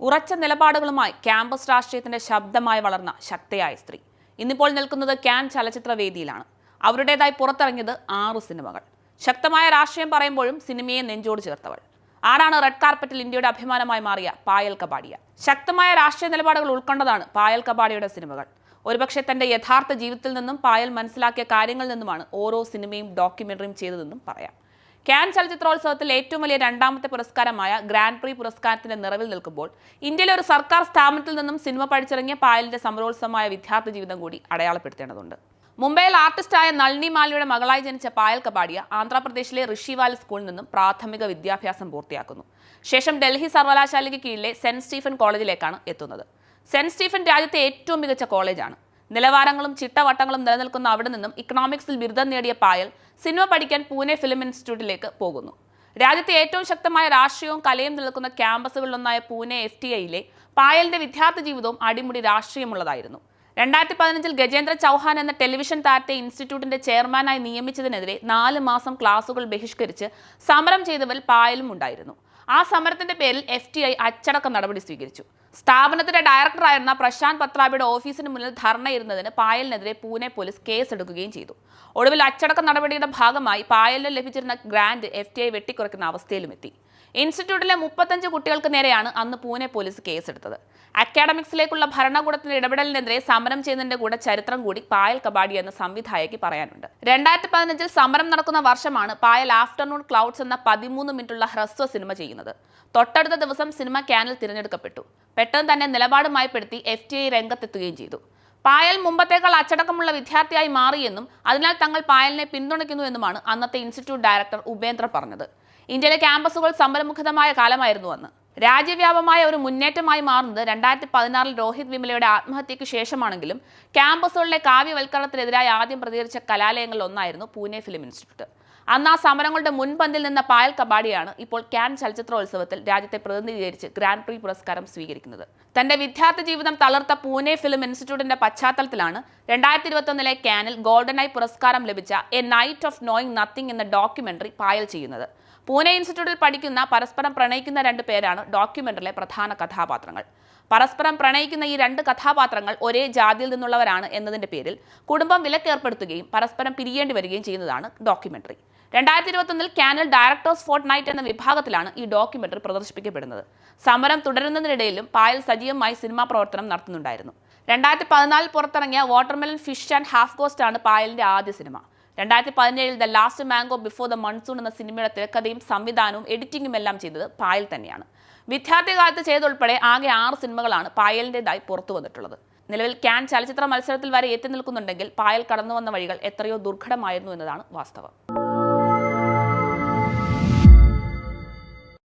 ഉറച്ച നിലപാടുകളുമായി ക്യാമ്പസ് രാഷ്ട്രീയത്തിന്റെ ശബ്ദമായി വളർന്ന ശക്തയായ സ്ത്രീ. ഇന്നിപ്പോൾ നിൽക്കുന്നത് ക്യാൻ ചലച്ചിത്രവേദിയിലാണ് അവരുടേതായി പുറത്തിറങ്ങിയത് ആറ് സിനിമകൾ. ശക്തമായ രാഷ്ട്രീയം പറയുമ്പോഴും സിനിമയെ നെഞ്ചോട് ചേർത്തവൾ. ആരാണ് റെഡ് കാർപ്പറ്റിൽ ഇന്ത്യയുടെ അഭിമാനമായി മാറിയ പായൽ കബാഡിയ? ശക്തമായ രാഷ്ട്രീയ നിലപാടുകൾ ഉൾക്കൊണ്ടതാണ് പായൽ കബാഡിയുടെ സിനിമകൾ. ഒരുപക്ഷെ തന്റെ യഥാർത്ഥ ജീവിതത്തിൽ നിന്നും പായൽ മനസ്സിലാക്കിയ കാര്യങ്ങളിൽ നിന്നുമാണ് ഓരോ സിനിമയും ഡോക്യുമെന്ററിയും ചെയ്തതെന്നും പറയാം. ക്യാൻ ചലച്ചിത്രോത്സവത്തിൽ ഏറ്റവും വലിയ രണ്ടാമത്തെ പുരസ്കാരമായ ഗ്രാൻഡ് പ്രീ പുരസ്കാരത്തിന്റെ നിറവിൽ നിൽക്കുമ്പോൾ ഇന്ത്യയിലെ ഒരു സർക്കാർ സ്ഥാപനത്തിൽ നിന്നും സിനിമ പഠിച്ചിറങ്ങിയ പായലിന്റെ സമരോത്സവമായ വിദ്യാർത്ഥി ജീവിതം കൂടി അടയാളപ്പെടുത്തേണ്ടതുണ്ട്. മുംബൈയിൽ ആർട്ടിസ്റ്റായ നളിനി മാലിയുടെ മകളായി ജനിച്ച പായൽ കപാടിയ ആന്ധ്രാപ്രദേശിലെ ഋഷിവാലി സ്കൂളിൽ നിന്നും പ്രാഥമിക വിദ്യാഭ്യാസം പൂർത്തിയാക്കുന്നു. ശേഷം ഡൽഹി സർവകലാശാലയ്ക്ക് കീഴിലെ സെന്റ് സ്റ്റീഫൻ കോളേജിലേക്കാണ് എത്തുന്നത്. സെന്റ് സ്റ്റീഫൻ രാജ്യത്തെ ഏറ്റവും മികച്ച കോളേജാണ്. നിലവാരങ്ങളും ചിട്ടവട്ടങ്ങളും നിലനിൽക്കുന്ന അവിടെ നിന്നും ഇക്കണോമിക്സിൽ ബിരുദം നേടിയ പായൽ സിനിമ പഠിക്കാൻ പൂനെ ഫിലിം ഇൻസ്റ്റിറ്റ്യൂട്ടിലേക്ക് പോകുന്നു. രാജ്യത്തെ ഏറ്റവും ശക്തമായ രാഷ്ട്രീയവും കലയും നിലനിൽക്കുന്ന ക്യാമ്പസുകളിലൊന്നായ പൂനെ എഫ് ടി ഐയിലെ പായലിന്റെ വിദ്യാർത്ഥി ജീവിതവും അടിമുടി രാഷ്ട്രീയമുള്ളതായിരുന്നു. രണ്ടായിരത്തി പതിനഞ്ചിൽ ഗജേന്ദ്ര ചൗഹാൻ എന്ന ടെലിവിഷൻ താരത്തെ ഇൻസ്റ്റിറ്റ്യൂട്ടിന്റെ ചെയർമാനായി നിയമിച്ചതിനെതിരെ നാല് മാസം ക്ലാസുകൾ ബഹിഷ്കരിച്ച് സമരം ചെയ്തവരിൽ പായലും ഉണ്ടായിരുന്നു. ആ സമരത്തിന്റെ പേരിൽ എഫ് ടി ഐ അച്ചടക്ക നടപടി സ്വീകരിച്ചു. സ്ഥാപനത്തിന്റെ ഡയറക്ടറായിരുന്ന പ്രശാന്ത് പത്രാബിയുടെ ഓഫീസിന് മുന്നിൽ ധർണയിരുന്നതിന് പായലിനെതിരെ പൂനെ പോലീസ് കേസെടുക്കുകയും ചെയ്തു. ഒടുവിൽ അച്ചടക്ക നടപടിയുടെ ഭാഗമായി പായലിന് ലഭിച്ചിരുന്ന ഗ്രാന്റ് എഫ് ടി ഐ വെട്ടിക്കുറയ്ക്കുന്ന അവസ്ഥയിലുമെത്തി. ഇൻസ്റ്റിറ്റ്യൂട്ടിലെ മുപ്പത്തഞ്ച് കുട്ടികൾക്ക് നേരെയാണ് അന്ന് പൂനെ പോലീസ് കേസെടുത്തത്. അക്കാഡമിക്സിലേക്കുള്ള ഭരണകൂടത്തിന്റെ ഇടപെടലിനെതിരെ സമരം ചെയ്യുന്നതിന്റെ കൂടെ ചരിത്രം കൂടി പായൽ കബാഡി എന്ന സംവിധായകയ്ക്ക് പറയാനുണ്ട്. രണ്ടായിരത്തി പതിനഞ്ചിൽ സമരം നടക്കുന്ന വർഷമാണ് പായൽ ആഫ്റ്റർനൂൺ ക്ലൗഡ്സ് എന്ന പതിമൂന്ന് മിനിറ്റുള്ള ഹ്രസ്വ സിനിമ ചെയ്യുന്നത്. തൊട്ടടുത്ത ദിവസം സിനിമ ക്യാനിൽ തിരഞ്ഞെടുക്കപ്പെട്ടു. പെട്ടെന്ന് തന്നെ നിലപാടുമായി പെടുത്തി എഫ് ടി ഐ രംഗത്തെത്തുകയും ചെയ്തു. പായൽ മുമ്പത്തേക്കാൾ അച്ചടക്കമുള്ള വിദ്യാർത്ഥിയായി മാറിയെന്നും അതിനാൽ തങ്ങൾ പായലിനെ പിന്തുണയ്ക്കുന്നു എന്നുമാണ് അന്നത്തെ ഇൻസ്റ്റിറ്റ്യൂട്ട് ഡയറക്ടർ ഉപേന്ദ്ര പറഞ്ഞത്. ഇന്ത്യയിലെ ക്യാമ്പസുകൾ സമരമുഖിതമായ കാലമായിരുന്നു അന്ന്. രാജ്യവ്യാപമായ ഒരു മുന്നേറ്റമായി മാറുന്നത് രണ്ടായിരത്തി പതിനാറിൽ രോഹിത് വിമലയുടെ ആത്മഹത്യയ്ക്ക് ശേഷമാണെങ്കിലും ക്യാമ്പസുകളിലെ കാവ്യവൽക്കരണത്തിനെതിരായി ആദ്യം പ്രതികരിച്ച കലാലയങ്ങളിൽ ഒന്നായിരുന്നു പൂനെ ഫിലിം ഇൻസ്റ്റിറ്റ്യൂട്ട്. അന്ന് ആ സമരങ്ങളുടെ മുൻപന്തിൽ നിന്ന പായൽ കബാഡിയാണ് ഇപ്പോൾ ക്യാൻ ചലച്ചിത്രോത്സവത്തിൽ രാജ്യത്തെ പ്രതിനിധീകരിച്ച് ഗ്രാൻഡ് പ്രീ പുരസ്കാരം സ്വീകരിക്കുന്നത്. തന്റെ വിദ്യാർത്ഥി ജീവിതം തളർത്ത പൂനെ ഫിലിം ഇൻസ്റ്റിറ്റ്യൂട്ടിന്റെ പശ്ചാത്തലത്തിലാണ് രണ്ടായിരത്തി ഇരുപത്തൊന്നിലെ ക്യാനിൽ ഗോൾഡൻ ഐ പുരസ്കാരം ലഭിച്ച a night of knowing nothing എന്ന ഡോക്യുമെന്ററി പായൽ ചെയ്യുന്നത്. പൂനെ ഇൻസ്റ്റിറ്റ്യൂട്ടിൽ പഠിക്കുന്ന പരസ്പരം പ്രണയിക്കുന്ന രണ്ട് പേരാണ് ഡോക്യുമെന്ററിലെ പ്രധാന കഥാപാത്രങ്ങൾ. പരസ്പരം പ്രണയിക്കുന്ന ഈ രണ്ട് കഥാപാത്രങ്ങൾ ഒരേ ജാതിയിൽ നിന്നുള്ളവരാണ് എന്നതിന്റെ പേരിൽ കുടുംബം വിലക്കേർപ്പെടുത്തുകയും പരസ്പരം പിരിയേണ്ടി വരികയും ചെയ്യുന്നതാണ് ഡോക്യുമെന്ററി. രണ്ടായിരത്തി ഇരുപത്തൊന്നിൽ കാനൽ ഡയറക്ടേഴ്സ് ഫോർട്ട് നൈറ്റ് എന്ന വിഭാഗത്തിലാണ് ഈ ഡോക്യുമെന്ററി പ്രദർശിപ്പിക്കപ്പെടുന്നത്. സമരം തുടരുന്നതിനിടയിലും പായൽ സജീവമായി സിനിമാ പ്രവർത്തനം നടത്തുന്നുണ്ടായിരുന്നു. രണ്ടായിരത്തി പതിനാലിൽ പുറത്തിറങ്ങിയ watermelon fish and half ghost ആണ് പായലിന്റെ ആദ്യ സിനിമ. രണ്ടായിരത്തി പതിനേഴിൽ the last mango before the monsoon എന്ന സിനിമയുടെ തിരക്കഥയും സംവിധാനവും എഡിറ്റിംഗും എല്ലാം ചെയ്തത് പായൽ തന്നെയാണ്. വിദ്യാർത്ഥികാലത്ത് ചെയ്തുൾപ്പെടെ ആകെ ആറ് സിനിമകളാണ് പായലിന്റെതായി പുറത്തു വന്നിട്ടുള്ളത്. നിലവിൽ ക്യാൻ ചലച്ചിത്ര മത്സരത്തിൽ വരെ എത്തി നിൽക്കുന്നുണ്ടെങ്കിൽ പായൽ കടന്നു വന്ന വഴികൾ എത്രയോ ദുർഘടമായിരുന്നു എന്നതാണ് വാസ്തവം.